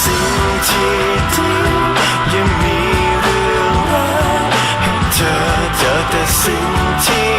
สิ่งที่ดียังมีเรื่องราวให้เธอเจอแต่สิ่งที่